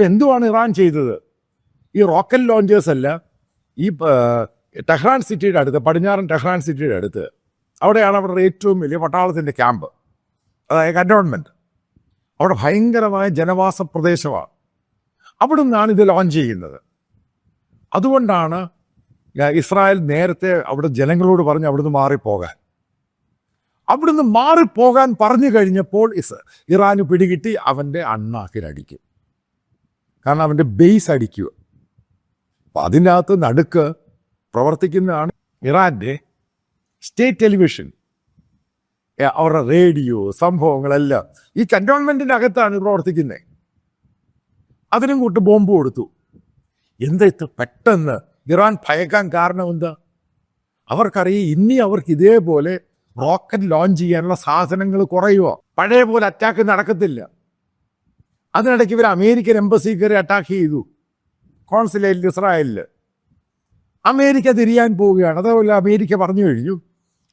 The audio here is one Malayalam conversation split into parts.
അപ്പോൾ എന്തുവാണ് ഇറാൻ ചെയ്തത്? ഈ റോക്കറ്റ് ലോഞ്ചേഴ്സ് അല്ല ഈ ടെഹ്റാൻ സിറ്റിയുടെ അടുത്ത് പടിഞ്ഞാറൻ ടെഹ്റാൻ സിറ്റിയുടെ അടുത്ത് അവിടെയാണ് അവരുടെ ഏറ്റവും വലിയ പട്ടാളത്തിന്റെ ക്യാമ്പ്. അതായത് കന്റോൺമെന്റ് അവിടെ ഭയങ്കരമായ ജനവാസ പ്രദേശമാണ്. അവിടെ നിന്നാണ് ഇത് ലോഞ്ച് ചെയ്യുന്നത്. അതുകൊണ്ടാണ് ഇസ്രായേൽ നേരത്തെ അവിടെ ജനങ്ങളോട് പറഞ്ഞ് അവിടുന്ന് മാറിപ്പോകാൻ. അവിടുന്ന് മാറിപ്പോകാൻ പറഞ്ഞു കഴിഞ്ഞപ്പോൾ ഇസ് ഇറാന് പിടികിട്ടി അവന്റെ അണ്ണാക്കിലടിക്കും കാരണം അവന്റെ ബേസ് അടിക്കുക. അപ്പം അതിനകത്ത് നടുക്ക് പ്രവർത്തിക്കുന്നതാണ് ഇറാന്റെ സ്റ്റേറ്റ് ടെലിവിഷൻ അവരുടെ റേഡിയോ സംഭവങ്ങളെല്ലാം. ഈ കന്റോൺമെന്റിന്റെ അകത്താണ് പ്രവർത്തിക്കുന്നത് അതിനും കൂട്ട് ബോംബ് കൊടുത്തു. എന്താ ഇത് പെട്ടെന്ന്? ഇറാൻ ഭയക്കാൻ കാരണം എന്താ? അവർക്കറിയാം ഇനി അവർക്ക് ഇതേപോലെ റോക്കറ്റ് ലോഞ്ച് ചെയ്യാനുള്ള സാധനങ്ങൾ കുറയുമോ പഴയ പോലെ അറ്റാക്ക് നടക്കത്തില്ല. അതിനിടയ്ക്ക് ഇവർ അമേരിക്കൻ എംബസി കയറി അറ്റാക്ക് ചെയ്തു. കോൺസുലേറ്റിൽ ഇസ്രായേലിൽ. അമേരിക്ക തിരിയാൻ പോവുകയാണ്. അതേപോലെ അമേരിക്ക പറഞ്ഞു കഴിഞ്ഞു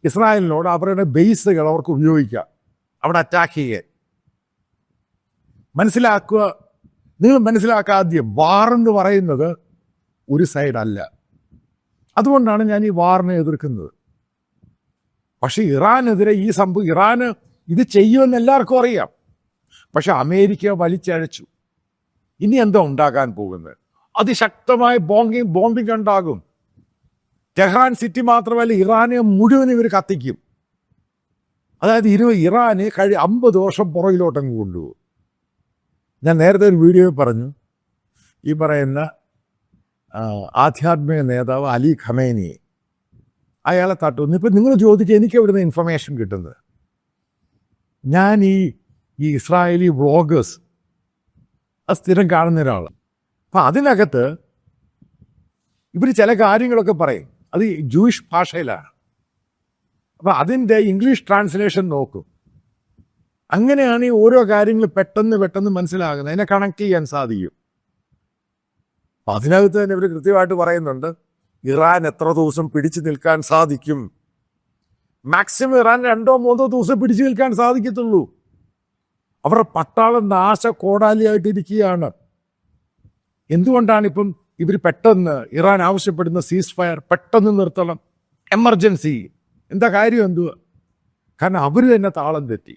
ഇസ്രായേലിനോട് അവരുടെ ബേസുകൾ അവർക്ക് ഉപയോഗിക്കാം. അവിടെ അറ്റാക്ക് ചെയ്യാൻ. മനസ്സിലാക്കുക നിങ്ങൾ മനസ്സിലാക്കുക ആദ്യം എന്ന് പറയുന്നത് ഒരു സൈഡല്ല അതുകൊണ്ടാണ് ഞാൻ ഈ വാറിനെ എതിർക്കുന്നത്. പക്ഷെ ഇറാനെതിരെ ഈ സംഭവം ഇറാന് ഇത് ചെയ്യുമെന്ന് എല്ലാവർക്കും അറിയാം. പക്ഷെ അമേരിക്ക വലിച്ചഴച്ചു. ഇനി എന്താ ഉണ്ടാകാൻ പോകുന്നത്? അതിശക്തമായ ബോംബിങ് ബോംബിംഗ് ഉണ്ടാകും. ടെഹ്റാൻ സിറ്റി മാത്രമല്ല ഇറാനെ മുഴുവൻ ഇവർ കത്തിക്കും. അതായത് ഇരു ഇറാന് കഴി അമ്പത് വർഷം പുറകിലോട്ടങ്ങ് കൊണ്ടുപോകും. ഞാൻ നേരത്തെ ഒരു വീഡിയോയിൽ പറഞ്ഞു ഈ പറയുന്ന ആധ്യാത്മിക നേതാവ് അലി ഖമേനി അയാളെ തട്ടുന്നു ഇപ്പം നിങ്ങൾ ചോദിച്ച് എനിക്ക് എവിടുന്ന് ഇൻഫർമേഷൻ കിട്ടുന്നത്? ഞാൻ ഈ ഈ ഇസ്രായേലി വ്ളോഗേഴ്സ് അത് സ്ഥിരം കാണുന്ന ഒരാളാണ് അപ്പം അതിനകത്ത് ഇവർ ചില കാര്യങ്ങളൊക്കെ പറയും. അത് ജൂയിഷ് ഭാഷയിലാണ്. അപ്പം അതിന്റെ ഇംഗ്ലീഷ് ട്രാൻസ്ലേഷൻ നോക്കും. അങ്ങനെയാണ് ഈ ഓരോ കാര്യങ്ങൾ പെട്ടെന്ന് പെട്ടെന്ന് മനസ്സിലാകുന്നത്. അതിനെ കണക്ട് ചെയ്യാൻ സാധിക്കും. അപ്പം അതിനകത്ത് തന്നെ ഇവർ കൃത്യമായിട്ട് പറയുന്നുണ്ട് ഇറാൻ എത്ര ദിവസം പിടിച്ചു നിൽക്കാൻ സാധിക്കും? മാക്സിമം ഇറാൻ രണ്ടോ മൂന്നോ ദിവസം പിടിച്ചു നിൽക്കാൻ സാധിക്കത്തുള്ളൂ. അവരുടെ പട്ടാളം എന്തുകൊണ്ടാണ് ഇപ്പം ഇവർ പെട്ടെന്ന് ഇറാൻ ആവശ്യപ്പെടുന്ന സീസ് ഫയർ പെട്ടെന്ന് നിർത്തണം? എമർജൻസി എന്താ കാര്യം എന്തുവാ? കാരണം അവർ തന്നെ താളം തെറ്റി.